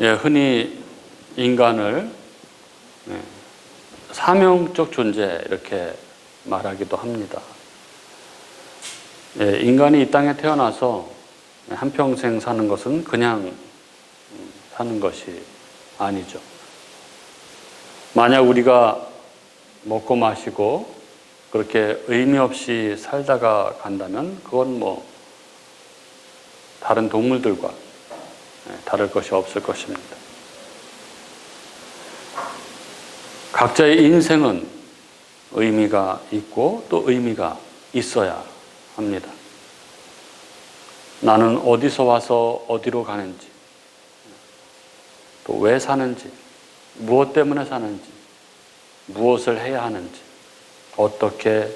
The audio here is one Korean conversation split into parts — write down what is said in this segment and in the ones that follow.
예, 흔히 인간을 예, 사명적 존재 이렇게 말하기도 합니다. 예, 인간이 이 땅에 태어나서 한평생 사는 것은 그냥 음, 사는 것이 아니죠. 만약 우리가 먹고 마시고 그렇게 의미 없이 살다가 간다면 그건 뭐 다른 동물들과 예, 다를 것이 없을 것입니다. 각자의 인생은 의미가 있고 또 의미가 있어야 합니다. 나는 어디서 와서 어디로 가는지, 또 왜 사는지, 무엇 때문에 사는지, 무엇을 해야 하는지, 어떻게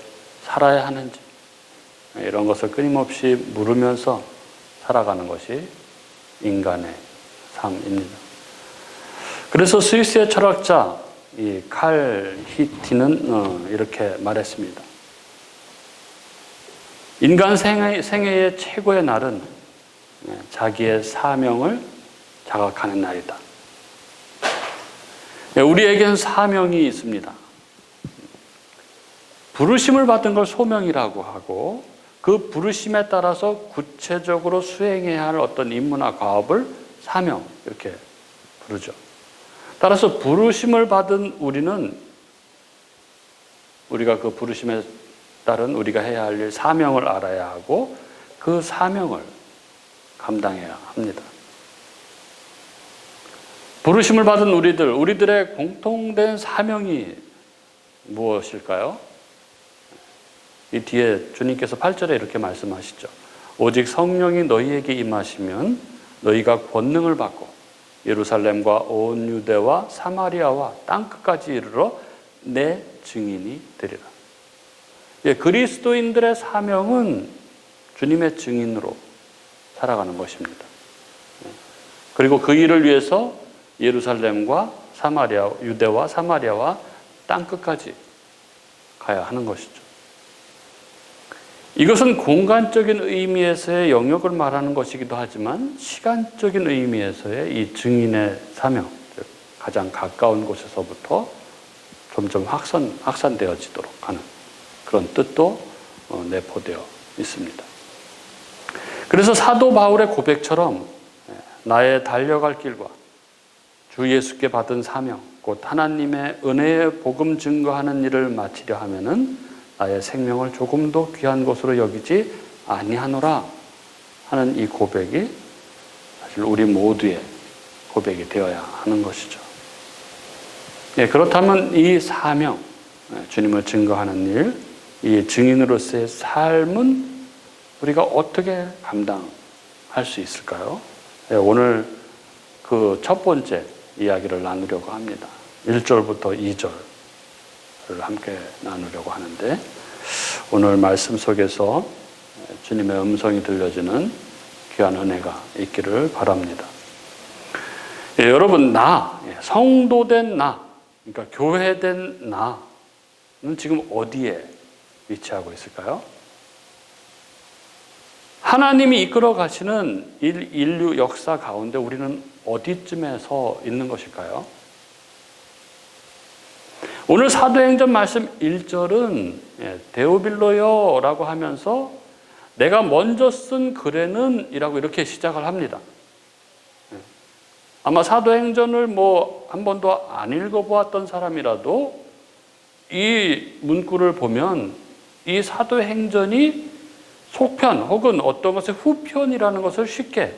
살아야 하는지, 이런 것을 끊임없이 물으면서 살아가는 것이 인간의 삶입니다. 그래서 스위스의 철학자 이칼 히티는 어, 이렇게 말했습니다. 인간 생애, 생애의 최고의 날은 예, 자기의 사명을 자각하는 날이다. 예, 우리에게는 사명이 있습니다. 부르심을 받은 걸 소명이라고 하고 그 부르심에 따라서 구체적으로 수행해야 할 어떤 임무나 과업을 사명 이렇게 부르죠. 따라서 부르심을 받은 우리는 우리가 그 부르심에 따른 우리가 해야 할 일 사명을 알아야 하고 그 사명을 감당해야 합니다. 부르심을 받은 우리들, 우리들의 공통된 사명이 무엇일까요? 이 뒤에 주님께서 8절에 이렇게 말씀하시죠. 오직 성령이 너희에게 임하시면 너희가 권능을 받고 예루살렘과 온 유대와 사마리아와 땅 끝까지 이르러 내 증인이 되리라. 예, 그리스도인들의 사명은 주님의 증인으로 살아가는 것입니다. 예. 그리고 그 일을 위해서 예루살렘과 사마리아, 유대와 사마리아와 땅 끝까지 가야 하는 것이죠. 이것은 공간적인 의미에서의 영역을 말하는 것이기도 하지만 시간적인 의미에서의 이 증인의 사명, 가장 가까운 곳에서부터 점점 확산, 확산되어지도록 하는 그런 뜻도 어, 내포되어 있습니다. 그래서 사도 바울의 고백처럼 예, 나의 달려갈 길과 주 예수께 받은 사명, 곧 하나님의 은혜의 복음 증거하는 일을 마치려 하면은 나의 생명을 조금도 귀한 것으로 여기지 아니하노라 하는 이 고백이 사실 우리 모두의 고백이 되어야 하는 것이죠. 예, 그렇다면 이 사명, 예, 주님을 증거하는 일, 이 증인으로서의 삶은 우리가 어떻게 감당할 수 있을까요? 예, 오늘 그 첫 번째 이야기를 나누려고 합니다. 1절부터 2절 을 함께 나누려고 하는데 오늘 말씀 속에서 주님의 음성이 들려지는 귀한 은혜가 있기를 바랍니다. 예, 여러분, 나, 예, 성도된 나, 그러니까 교회된 나는 지금 어디에 위치하고 있을까요? 하나님이 이끌어 가시는 인류 역사 가운데 우리는 어디쯤에 서 있는 것일까요? 오늘 사도행전 말씀 1절은 예, 데오빌로요 라고 하면서 내가 먼저 쓴 글에는 이라고 이렇게 시작을 합니다. 예. 아마 사도행전을 뭐 한 번도 안 읽어보았던 사람이라도 이 문구를 보면 이 사도행전이 속편 혹은 어떤 것의 후편이라는 것을 쉽게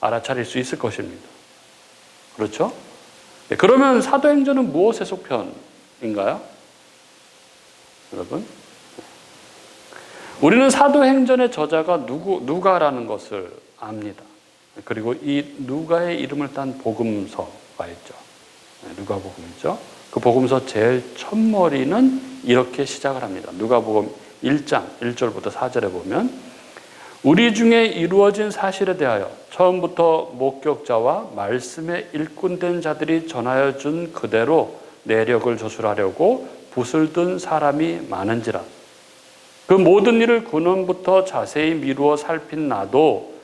알아차릴 수 있을 것입니다. 그렇죠? 네, 그러면 사도행전은 무엇의 속편 인가요? 여러분? 우리는 사도행전의 저자가 누구, 누가라는 것을 압니다. 그리고 이 누가의 이름을 딴 복음서가 있죠. 네, 누가 복음이죠. 그 복음서 제일 첫머리는 이렇게 시작을 합니다. 누가 복음 1장 1절부터 4절에 보면 우리 중에 이루어진 사실에 대하여 처음부터 목격자와 말씀에 일꾼된 자들이 전하여 준 그대로 내력을 조술하려고 붓을 든 사람이 많은지라 그 모든 일을 근원부터 자세히 미루어 살핀 나도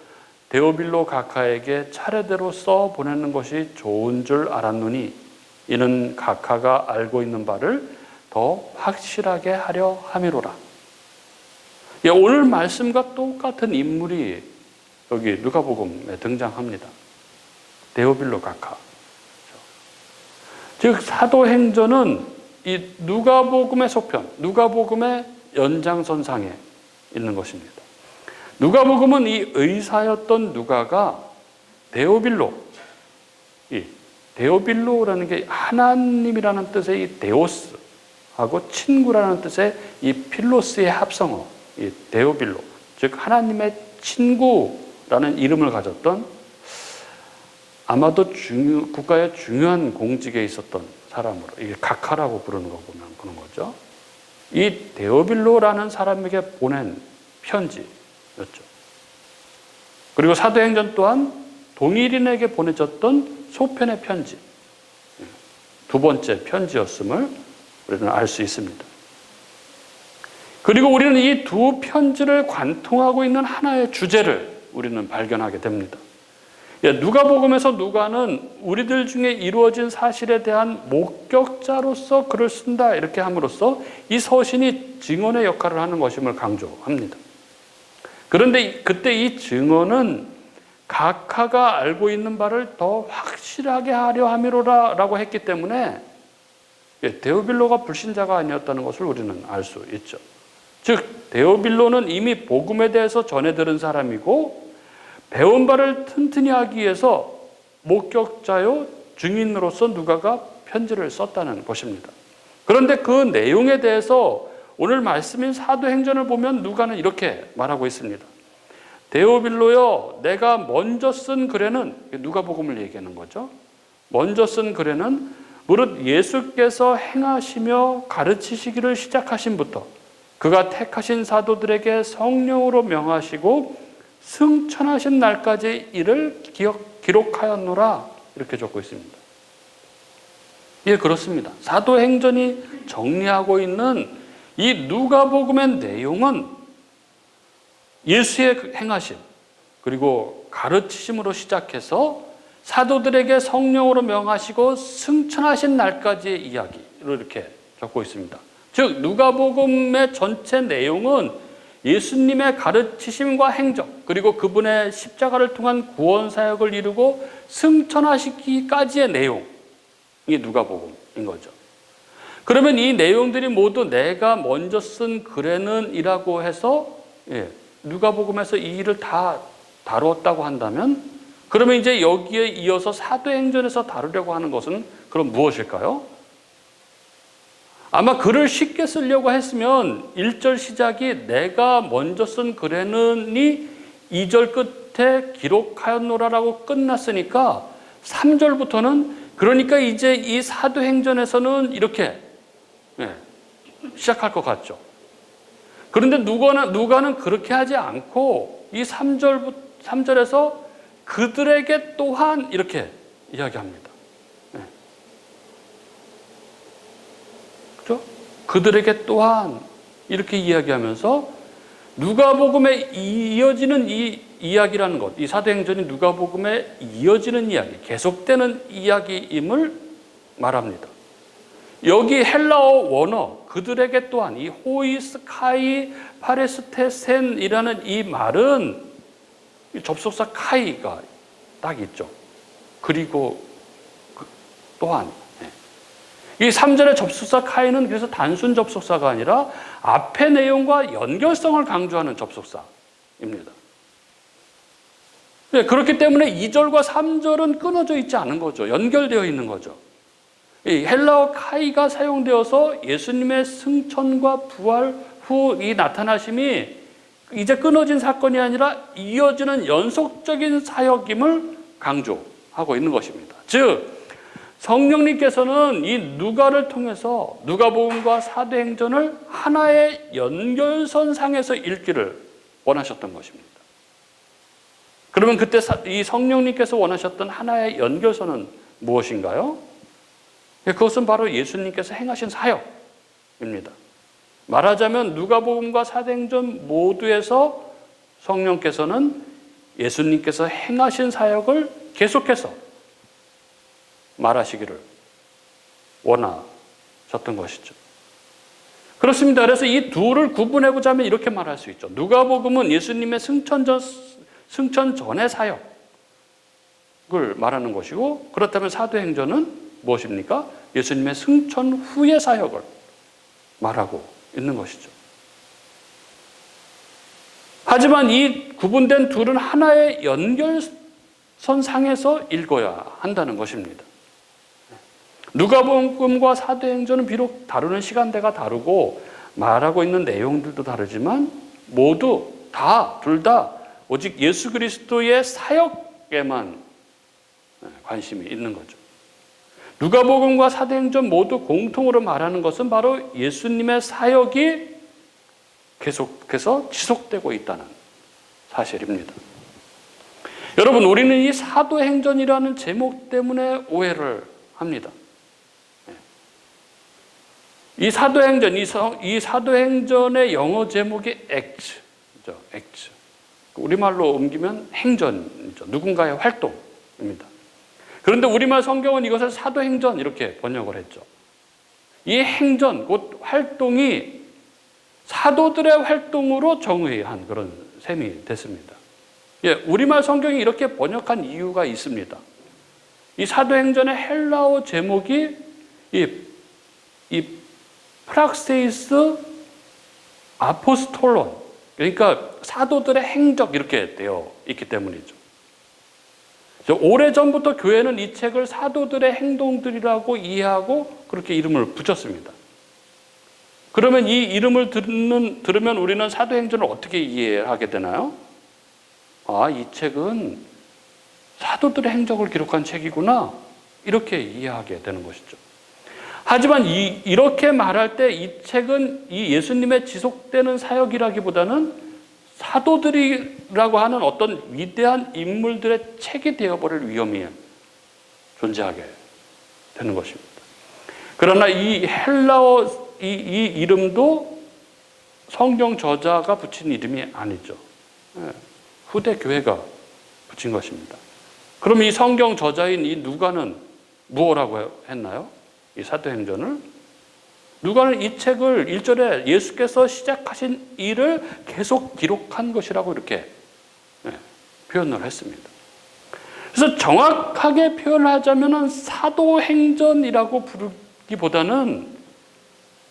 데오빌로 가카에게 차례대로 써 보내는 것이 좋은 줄 알았노니 이는 가카가 알고 있는 바를 더 확실하게 하려 함이로라. 예, 오늘 말씀과 똑같은 인물이 여기 누가복음에 등장합니다. 데오빌로 가카. 즉 사도행전은 이 누가복음의 속편, 누가복음의 연장선상에 있는 것입니다. 누가복음은 이 의사였던 누가가 데오빌로, 이 데오빌로라는 게 하나님이라는 뜻의 이 데오스하고 친구라는 뜻의 이 필로스의 합성어, 이 데오빌로, 즉 하나님의 친구라는 이름을 가졌던 아마도 중요, 국가의 중요한 공직에 있었던 사람으로 이게 각하라고 부르는 거 보면 그런 거죠. 이 데오빌로라는 사람에게 보낸 편지였죠. 그리고 사도행전 또한 동일인에게 보내졌던 소편의 편지 두 번째 편지였음을 우리는 알 수 있습니다. 그리고 우리는 이 두 편지를 관통하고 있는 하나의 주제를 우리는 발견하게 됩니다. 예, 누가복음에서 누가는 우리들 중에 이루어진 사실에 대한 목격자로서 글을 쓴다 이렇게 함으로써 이 서신이 증언의 역할을 하는 것임을 강조합니다. 그런데 그때 이 증언은 각하가 알고 있는 바를 더 확실하게 하려 함이로라라고 했기 때문에 예, 데오빌로가 불신자가 아니었다는 것을 우리는 알 수 있죠. 즉 데오빌로는 이미 복음에 대해서 전해 들은 사람이고 배운 바를 튼튼히 하기 위해서 목격자요 증인으로서 누가가 편지를 썼다는 것입니다. 그런데 그 내용에 대해서 오늘 말씀인 사도행전을 보면 누가는 이렇게 말하고 있습니다. 데오빌로여 내가 먼저 쓴 글에는 누가복음을 얘기하는 거죠. 먼저 쓴 글에는 무릇 예수께서 행하시며 가르치시기를 시작하신부터 그가 택하신 사도들에게 성령으로 명하시고 승천하신 날까지 이를 기억, 기록하였노라 이렇게 적고 있습니다. 예, 그렇습니다. 사도행전이 정리하고 있는 이 누가복음의 내용은 예수의 행하심 그리고 가르치심으로 시작해서 사도들에게 성령으로 명하시고 승천하신 날까지의 이야기를 이렇게 적고 있습니다. 즉 누가복음의 전체 내용은 예수님의 가르치심과 행적 그리고 그분의 십자가를 통한 구원 사역을 이루고 승천하시기까지의 내용이 누가복음인 거죠. 그러면 이 내용들이 모두 내가 먼저 쓴 글에는이라고 해서 예, 누가복음에서 이 일을 다 다루었다고 한다면 그러면 이제 여기에 이어서 사도행전에서 다루려고 하는 것은 그럼 무엇일까요? 아마 글을 쉽게 쓰려고 했으면 1절 시작이 내가 먼저 쓴 글에는이 2절 끝에 기록하였노라라고 끝났으니까 3절부터는 그러니까 이제 이 사도행전에서는 이렇게 예, 시작할 것 같죠. 그런데 누가는, 누가는 그렇게 하지 않고 이 3절, 3절에서 그들에게 또한 이렇게 이야기합니다. 그들에게 또한 이렇게 이야기하면서 누가복음에 이어지는 이 이야기라는 것, 이 사도행전이 누가복음에 이어지는 이야기, 계속되는 이야기임을 말합니다. 여기 헬라어 원어 그들에게 또한 이 호이스카이 파레스테센이라는 이 말은 접속사 카이가 딱 있죠. 그리고 그 또한 이 3절의 접속사 카이는 그래서 단순 접속사가 아니라 앞의 내용과 연결성을 강조하는 접속사입니다. 네, 그렇기 때문에 2절과 3절은 끊어져 있지 않은 거죠. 연결되어 있는 거죠. 이 헬라어 카이가 사용되어서 예수님의 승천과 부활 후 이 나타나심이 이제 끊어진 사건이 아니라 이어지는 연속적인 사역임을 강조하고 있는 것입니다. 즉, 성령님께서는 이 누가를 통해서 누가복음과 사도행전을 하나의 연결선상에서 읽기를 원하셨던 것입니다. 그러면 그때 이 성령님께서 원하셨던 하나의 연결선은 무엇인가요? 예, 그것은 바로 예수님께서 행하신 사역입니다. 말하자면 누가복음과 사도행전 모두에서 성령께서는 예수님께서 행하신 사역을 계속해서 말하시기를 원하셨던 것이죠. 그렇습니다. 그래서 이 둘을 구분해 보자면 이렇게 말할 수 있죠. 누가복음은 예수님의 승천 전 승천 전의 사역을 말하는 것이고 그렇다면 사도행전은 무엇입니까? 예수님의 승천 후의 사역을 말하고 있는 것이죠. 하지만 이 구분된 둘은 하나의 연결선 상에서 읽어야 한다는 것입니다. 누가복음과 사도행전은 비록 다루는 시간대가 다르고 말하고 있는 내용들도 다르지만 모두 다 둘 다 오직 예수 그리스도의 사역에만 관심이 있는 거죠. 누가복음과 사도행전 모두 공통으로 말하는 것은 바로 예수님의 사역이 계속해서 지속되고 있다는 사실입니다. 여러분, 우리는 이 사도행전이라는 제목 때문에 오해를 합니다. 이 사도행전, 이, 성, 이 사도행전의 영어 제목이 Act죠. Act. 우리말로 옮기면 행전이죠. 누군가의 활동입니다. 그런데 우리말 성경은 이것을 사도행전 이렇게 번역을 했죠. 이 행전, 곧 활동이 사도들의 활동으로 정의한 그런 셈이 됐습니다. 예, 우리말 성경이 이렇게 번역한 이유가 있습니다. 이 사도행전의 헬라어 제목이 이, 이 프락세이스 아포스톨론 그러니까 사도들의 행적 이렇게 되어 있기 때문이죠. 오래전부터 교회는 이 책을 사도들의 행동들이라고 이해하고 그렇게 이름을 붙였습니다. 그러면 이 이름을 듣는, 들으면 우리는 사도행전을 어떻게 이해하게 되나요? 아, 이 책은 사도들의 행적을 기록한 책이구나. 이렇게 이해하게 되는 것이죠. 하지만 이, 이렇게 말할 때 이 책은 이 예수님의 지속되는 사역이라기보다는 사도들이라고 하는 어떤 위대한 인물들의 책이 되어버릴 위험이 존재하게 되는 것입니다. 그러나 이 헬라어 이, 이 이름도 성경 저자가 붙인 이름이 아니죠. 예, 후대 교회가 붙인 것입니다. 그럼 이 성경 저자인 이 누가는 무엇라고 했나요? 이 사도행전을 누가는 이 책을 1절에 예수께서 시작하신 일을 계속 기록한 것이라고 이렇게 예, 표현을 했습니다. 그래서 정확하게 표현하자면 사도행전이라고 부르기보다는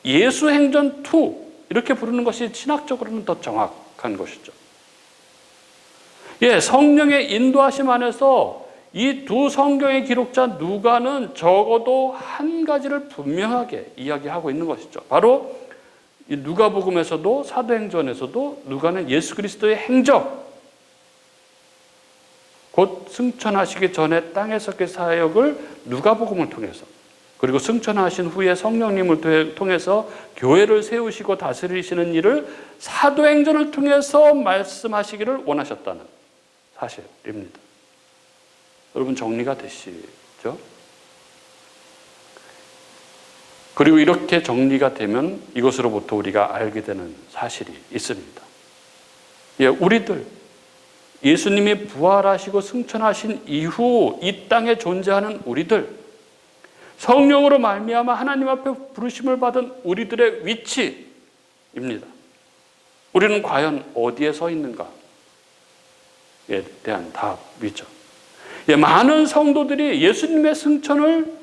예수행전 2 이렇게 부르는 것이 신학적으로는 더 정확한 것이죠. 예, 성령의 인도하심 안에서 이 두 성경의 기록자 누가는 적어도 한 가지를 분명하게 이야기하고 있는 것이죠. 바로 이 누가복음에서도 사도행전에서도 누가는 예수 그리스도의 행적 곧 승천하시기 전에 땅에서 그 사역을 누가복음을 통해서 그리고 승천하신 후에 성령님을 통해서 교회를 세우시고 다스리시는 일을 사도행전을 통해서 말씀하시기를 원하셨다는 사실입니다. 여러분 정리가 되시죠? 그리고 이렇게 정리가 되면 이것으로부터 우리가 알게 되는 사실이 있습니다. 예, 우리들 예수님이 부활하시고 승천하신 이후 이 땅에 존재하는 우리들 성령으로 말미암아 하나님 앞에 부르심을 받은 우리들의 위치입니다. 우리는 과연 어디에 서 있는가에 대한 답이죠. 예, 많은 성도들이 예수님의 승천을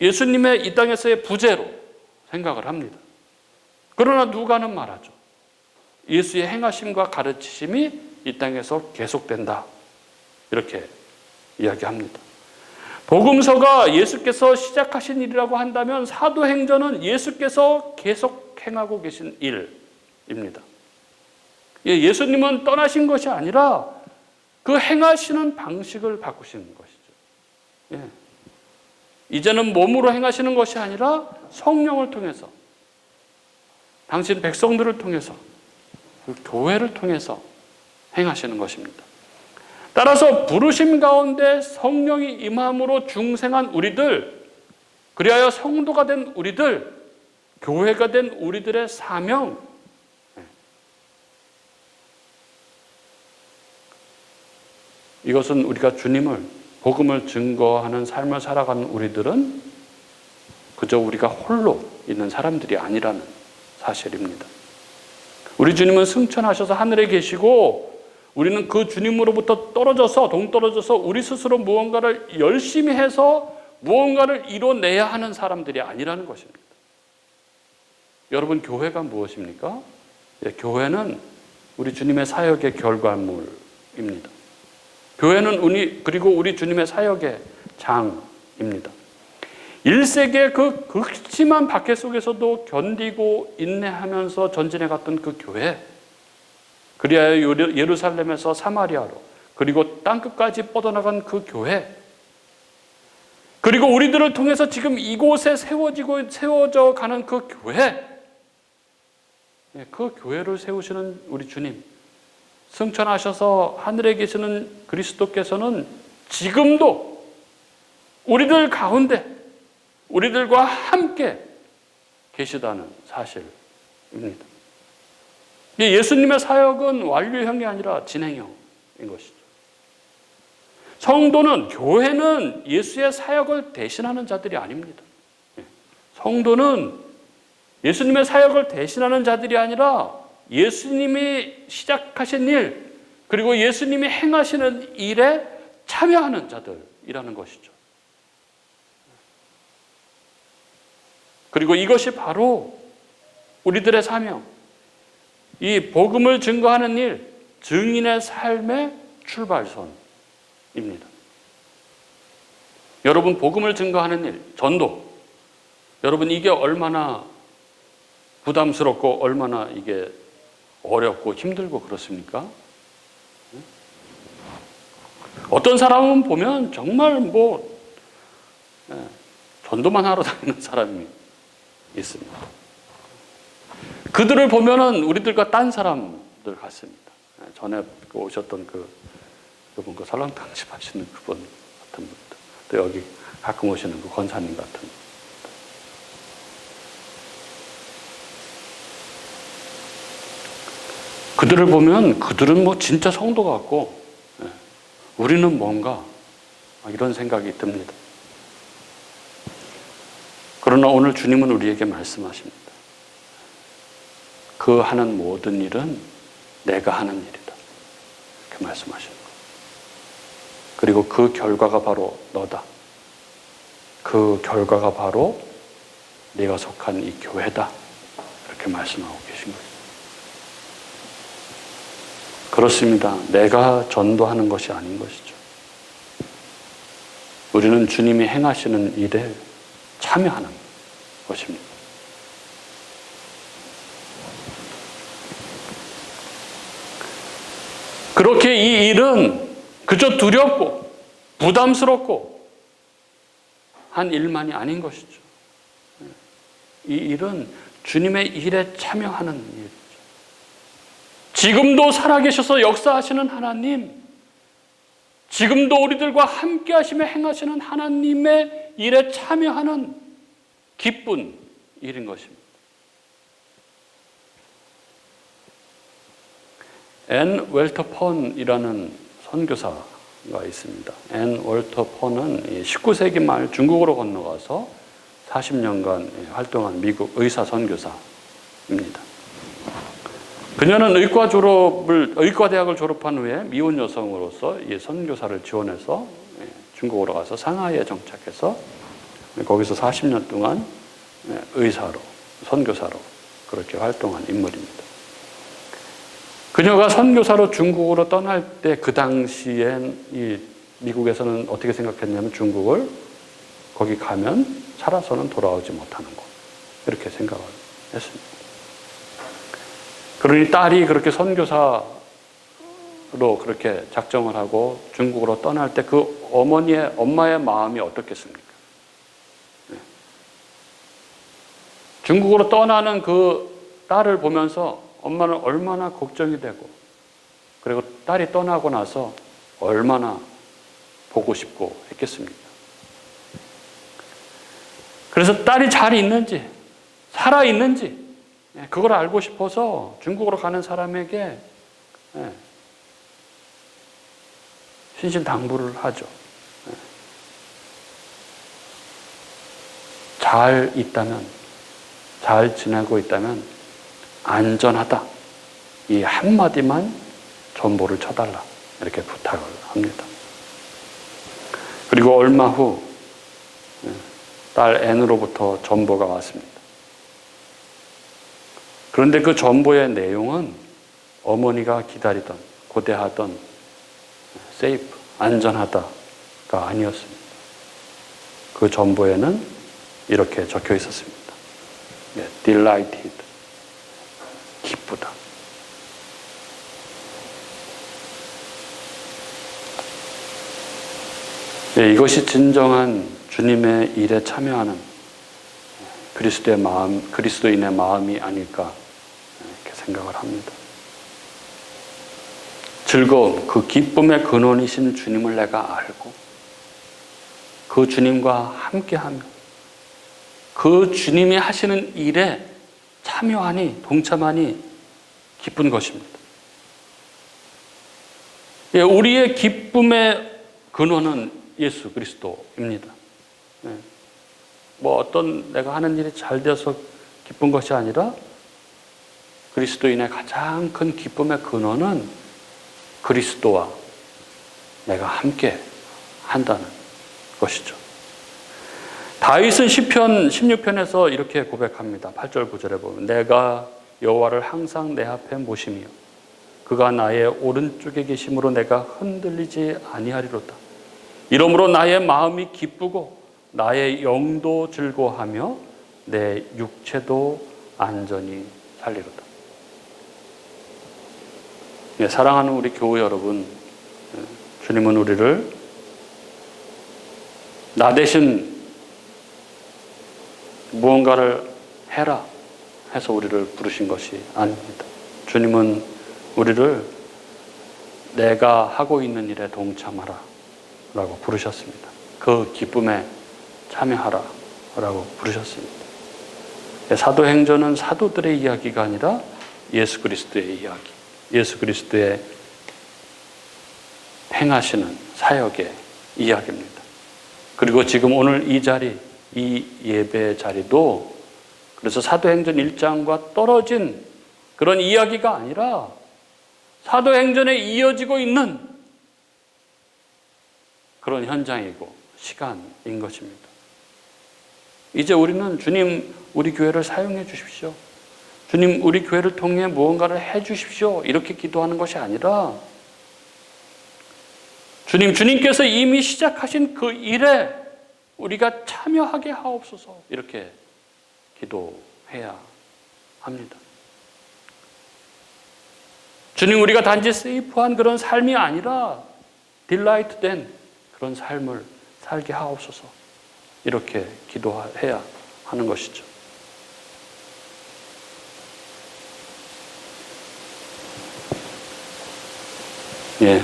예수님의 이 땅에서의 부재로 생각을 합니다. 그러나 누가는 말하죠. 예수의 행하심과 가르치심이 이 땅에서 계속된다. 이렇게 이야기합니다. 복음서가 예수께서 시작하신 일이라고 한다면 사도행전은 예수께서 계속 행하고 계신 일입니다. 예, 예수님은 떠나신 것이 아니라 그 행하시는 방식을 바꾸신 것이죠. 예. 이제는 몸으로 행하시는 것이 아니라 성령을 통해서 당신 백성들을 통해서 그 교회를 통해서 행하시는 것입니다. 따라서 부르심 가운데 성령이 임함으로 중생한 우리들, 그리하여 성도가 된 우리들, 교회가 된 우리들의 사명, 이것은 우리가 주님을 복음을 증거하는 삶을 살아가는 우리들은 그저 우리가 홀로 있는 사람들이 아니라는 사실입니다. 우리 주님은 승천하셔서 하늘에 계시고 우리는 그 주님으로부터 떨어져서 동떨어져서 우리 스스로 무언가를 열심히 해서 무언가를 이뤄내야 하는 사람들이 아니라는 것입니다. 여러분 교회가 무엇입니까? 예, 교회는 우리 주님의 사역의 결과물입니다. 교회는 우리 그리고 우리 주님의 사역의 장입니다. 1세기의 그 극심한 박해 속에서도 견디고 인내하면서 전진해 갔던 그 교회 그리하여 예루- 예루살렘에서 사마리아로 그리고 땅끝까지 뻗어나간 그 교회 그리고 우리들을 통해서 지금 이곳에 세워지고 세워져 가는 그 교회 예, 그 교회를 세우시는 우리 주님 승천하셔서 하늘에 계시는 그리스도께서는 지금도 우리들 가운데 우리들과 함께 계시다는 사실입니다. 이 예수님의 사역은 완료형이 아니라 진행형인 것이죠. 성도는 교회는 예수의 사역을 대신하는 자들이 아닙니다. 예. 성도는 예수님의 사역을 대신하는 자들이 아니라 예수님이 시작하신 일 그리고 예수님이 행하시는 일에 참여하는 자들이라는 것이죠. 그리고 이것이 바로 우리들의 사명, 이 복음을 증거하는 일, 증인의 삶의 출발선입니다. 여러분, 복음을 증거하는 일, 전도. 여러분, 이게 얼마나 부담스럽고 얼마나 이게 어렵고 힘들고 그렇습니까? 어떤 사람은 보면 정말 뭐 예, 전도만 하러 다니는 사람이 있습니다. 그들을 보면은 우리들과 딴 사람들 같습니다. 예, 전에 그 오셨던 그 그분 그 설렁탕집 하시는 그분 같은 분들, 또 여기 가끔 오시는 그 권사님 같은 분. 그들을 보면 그들은 뭐 진짜 성도 같고 예, 우리는 뭔가 이런 생각이 듭니다. 그러나 오늘 주님은 우리에게 말씀하십니다. 그 하는 모든 일은 내가 하는 일이다. 이렇게 말씀하시는 거예요. 그리고 그 결과가 바로 너다. 그 결과가 바로 네가 속한 이 교회다. 이렇게 말씀하고 계신 거예요. 그렇습니다. 내가 전도하는 것이 아닌 것이죠. 우리는 주님이 행하시는 일에 참여하는 것입니다. 그렇게 이 일은 그저 두렵고 부담스럽고 한 일만이 아닌 것이죠. 이 일은 주님의 일에 참여하는 일. 지금도 살아계셔서 역사하시는 하나님, 지금도 우리들과 함께 하시며 행하시는 하나님의 일에 참여하는 기쁜 일인 것입니다. 앤 웰터펀이라는 선교사가 있습니다. 앤 웰터펀은 19세기 말 중국으로 건너가서 40년간 활동한 미국 의사 선교사입니다. 그녀는 의과 졸업을 의과 대학을 졸업한 후에 미혼 여성으로서 이 선교사를 지원해서 예, 중국으로 가서 상하이에 정착해서 거기서 40년 동안 예, 의사로 선교사로 그렇게 활동한 인물입니다. 그녀가 선교사로 중국으로 떠날 때 그 당시엔 이 미국에서는 어떻게 생각했냐면 중국을 거기 가면 살아서는 돌아오지 못하는 곳 이렇게 생각을 했습니다. 그러니 딸이 그렇게 선교사로 그렇게 작정을 하고 중국으로 떠날 때 그 어머니의 엄마의 마음이 어떻겠습니까? 네. 중국으로 떠나는 그 딸을 보면서 엄마는 얼마나 걱정이 되고 그리고 딸이 떠나고 나서 얼마나 보고 싶고 했겠습니까? 그래서 딸이 잘 있는지 살아 있는지 예, 그걸 알고 싶어서 중국으로 가는 사람에게 예, 신신 당부를 하죠. 예. 잘 있다면, 잘 지내고 있다면 안전하다. 이 한마디만 전보를 쳐달라. 이렇게 부탁을 합니다. 그리고 얼마 후, 예, 딸 N으로부터 전보가 왔습니다. 그런데 그 전보의 내용은 어머니가 기다리던, 고대하던 세이프, 안전하다가 아니었습니다. 그 전보에는 이렇게 적혀 있었습니다. 네, delighted, 기쁘다. 네, 이것이 진정한 주님의 일에 참여하는 그리스도의 마음, 그리스도인의 마음이 아닐까 이렇게 생각을 합니다. 즐거움, 그 기쁨의 근원이신 주님을 내가 알고 그 주님과 함께하며 그 주님이 하시는 일에 참여하니 동참하니 기쁜 것입니다. 예, 우리의 기쁨의 근원은 예수 그리스도입니다. 예. 뭐 어떤 내가 하는 일이 잘 되어서 기쁜 것이 아니라 그리스도인의 가장 큰 기쁨의 근원은 그리스도와 내가 함께 한다는 것이죠. 다윗은 시편 16편에서 이렇게 고백합니다. 8절 9절에 보면 내가 여호와를 항상 내 앞에 모시며 그가 나의 오른쪽에 계심으로 내가 흔들리지 아니하리로다. 이러므로 나의 마음이 기쁘고 나의 영도 즐거하며 내 육체도 안전히 살리로다. 예, 사랑하는 우리 교우 여러분, 예, 주님은 우리를 나 대신 무언가를 해라 해서 우리를 부르신 것이 아닙니다. 주님은 우리를 내가 하고 있는 일에 동참하라 라고 부르셨습니다. 그 기쁨에 참여하라 라고 부르셨습니다. 예, 사도행전은 사도들의 이야기가 아니라 예수 그리스도의 이야기. 예수 그리스도의 행하시는 사역의 이야기입니다. 그리고 지금 오늘 이 자리, 이 예배 자리도 그래서 사도행전 1장과 떨어진 그런 이야기가 아니라 사도행전에 이어지고 있는 그런 현장이고 시간인 것입니다. 이제 우리는 주님 우리 교회를 사용해 주십시오. 주님, 우리 교회를 통해 무언가를 해 주십시오. 이렇게 기도하는 것이 아니라, 주님, 주님께서 이미 시작하신 그 일에 우리가 참여하게 하옵소서. 이렇게 기도해야 합니다. 주님, 우리가 단지 세이프한 그런 삶이 아니라 딜라이트 된 그런 삶을 살게 하옵소서. 이렇게 기도해야 하는 것이죠. 예.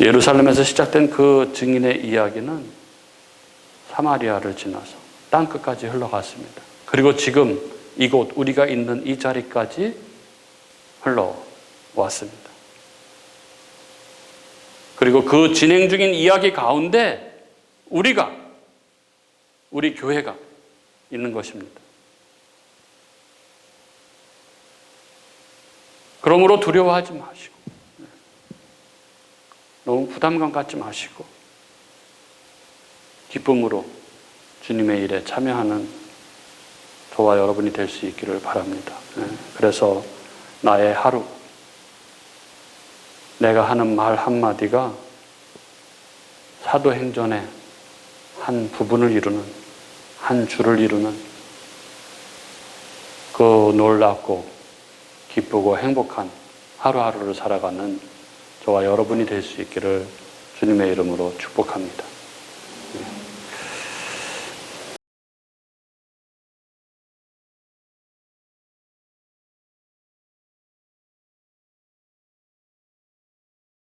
예루살렘에서 시작된 그 증인의 이야기는 사마리아를 지나서 땅 끝까지 흘러갔습니다. 그리고 지금 이곳 우리가 있는 이 자리까지 흘러왔습니다. 그리고 그 진행 중인 이야기 가운데 우리가 우리 교회가 있는 것입니다. 그러므로 두려워하지 마시고 너무 부담감 갖지 마시고 기쁨으로 주님의 일에 참여하는 저와 여러분이 될 수 있기를 바랍니다. 네. 그래서 나의 하루, 내가 하는 말 한마디가 사도행전의 한 부분을 이루는, 한 줄을 이루는 그 놀랍고 기쁘고 행복한 하루하루를 살아가는 저와 여러분이 될 수 있기를 주님의 이름으로 축복합니다.